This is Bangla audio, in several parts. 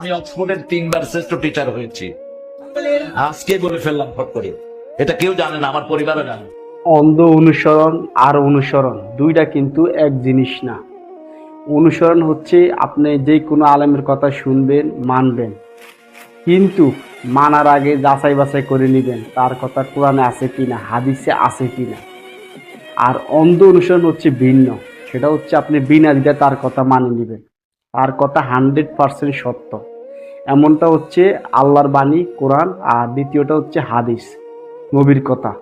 আমি অক্সফোর্ডের তিনবার শ্রেষ্ঠ টিচার হয়েছি। আজকে বলে ফেললাম, ফট করে। এটা কেউ জানে না, আমার পরিবারও জানে অন্ধ অনুসরণ আর অনুসরণ, দুইটা কিন্তু এক জিনিস না। অনুসরণ হচ্ছে আপনি যে কোনো আলেমের কথা শুনবেন, মানবেন। কিন্তু মানার আগে যাচাই বাছাই করে নেবেন, তার কথা কোরআনে আছে কিনা, হাদিসে আছে কিনা। আর অন্ধ অনুসরণ হচ্ছে ভিন্ন। সেটা হচ্ছে আপনি বিনা দিতে তার কথা মানে নেবেন। তার কথা হান্ড্রেড পার্সেন্ট সত্য। এমনটা হচ্ছে আল্লাহর বাণী, কোরআন, আর দ্বিতীয়টা হচ্ছে হাদিস, নবীর কথা।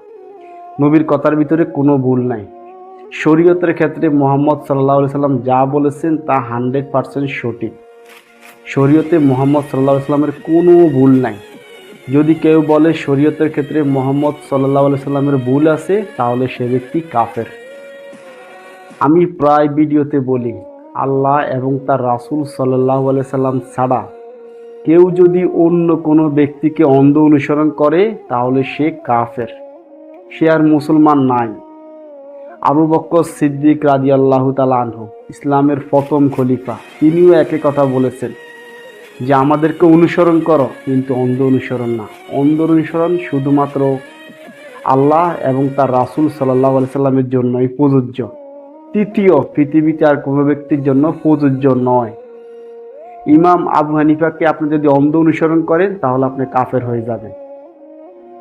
নবীর কথার ভিতরে কোনো ভুল নাই। শরীয়তের ক্ষেত্রে মোহাম্মদ সাল্লাহ সাল্লাম যা বলেছেন তা হান্ড্রেড পার্সেন্ট সঠিক। শরীয়তে মোহাম্মদ সাল্লাহ সাল্লামের কোনো ভুল নাই। যদি কেউ বলে শরীয়তের ক্ষেত্রে মোহাম্মদ সাল্লাহ সাল্লামের ভুল আছে, তাহলে সে ব্যক্তি কাফের। আমি প্রায় ভিডিওতে বলি, আল্লাহ এবং তার রাসূল সাল্লাহ সাল্লাম ছাড়া কেউ যদি অন্য কোনো ব্যক্তিকে অন্ধ অনুসরণ করে, তাহলে সে কাফের। সে আর মুসলমান নাই। আবু বক্কর সিদ্দিক রাজি আল্লাহ আনহু, ইসলামের প্রথম খলিফা। তিনিও একই কথা বলেছেন যে, আমাদেরকে অনুসরণ করো, কিন্তু অন্ধ অনুসরণ না। অন্ধ অনুসরণ শুধুমাত্র আল্লাহ এবং তার রাসূল সাল্লাহ সাল্লামের জন্যই প্রযোজ্য। তৃতীয়, পৃথিবীতে আর কোনো ব্যক্তির জন্য প্রযোজ্য নয়। ইমাম আবু হানিফাকে আপনি যদি অন্ধ অনুসরণ করেন, তাহলে আপনি কাফের হয়ে যাবেন।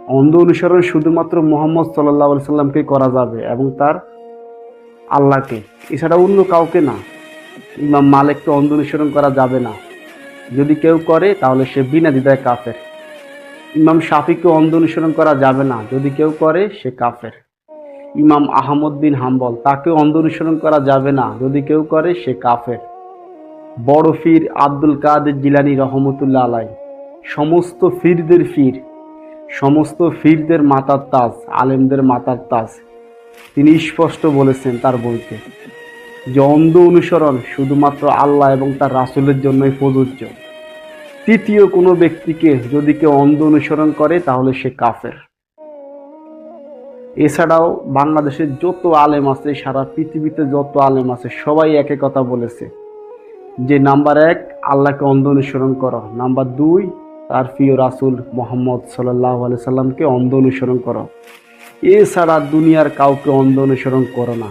অন্ধ অনুসরণ শুধুমাত্র মোহাম্মদ সাল্লাহ সাল্লামকে করা যাবে এবং তার আল্লাহকে। এছাড়া অন্য কাউকে না। ইমাম মালিককে অন্ধ অনুসরণ করা যাবে না। যদি কেউ করে, তাহলে সে বিনা দ্বিধায় কাফের। ইমাম শাফিকে অন্ধ অনুসরণ করা যাবে না। যদি কেউ করে, সে কাফের। ইমাম আহমদ বিন হাম্বল তাকে অন্ধ অনুসরণ করা যাবে না। যদি কেউ করে, সে কাফের। বড় ফির আব্দুল কাদের জিলানি রহমতুল্লাহ আলাই। সমস্ত ফিরদের ফির, সমস্ত ফিরদের মাতার তাজ, আলেমদের মাতার তাজ। তিনি স্পষ্ট বলেছেন তার বইতে, যে অন্ধ অনুসরণ শুধুমাত্র আল্লাহ এবং তার রাসুলের জন্যই প্রযোজ্য। তৃতীয় কোনো ব্যক্তিকে যদি কেউ অন্ধ অনুসরণ করে, তাহলে সে কাফের। এছাড়াও বাংলাদেশের যত আলেম আছে, সারা পৃথিবীতে যত আলেম আছে, সবাই একে কথা বলেছে। যে নাম্বার এক, আল্লাহকে অন্ধ অনুসরণ করো। নাম্বার দুই, তার প্রিয় রাসূল মোহাম্মদ সাল্লাহ আলি সাল্লামকে অন্ধ অনুসরণ করো। এছাড়া দুনিয়ার কাউকে অন্ধ অনুসরণ করো না।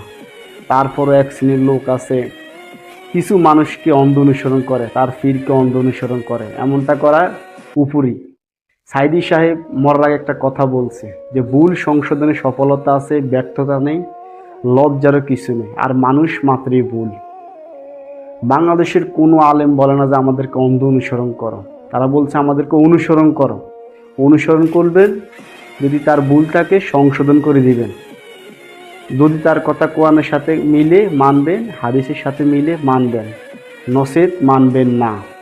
তারপরও এক শ্রেণির লোক আছে, কিছু মানুষকে অন্ধ অনুসরণ করে, তার ফিরকে অন্ধ অনুসরণ করে। এমনটা করা উপরি। সাইদি সাহেব মরার আগে একটা কথা বলছে যে, ভুল সংশোধনে সফলতা আছে, ব্যর্থতা নেই, লজ্জারও কিছু নেই। আর মানুষ মাত্রই ভুল। বাংলাদেশের কোনো আলেম বলে না যে আমাদেরকে অন্ধ অনুসরণ করো। তারা বলছে, আমাদেরকে অনুসরণ করো। অনুসরণ করবেন যদি তার ভুলটাকে সংশোধন করে দিবেন। যদি তার কথা কোয়ানের সাথে মিলে মানবেন, হাদিসের সাথে মিলে মানবেন। নসেদ মানবেন না।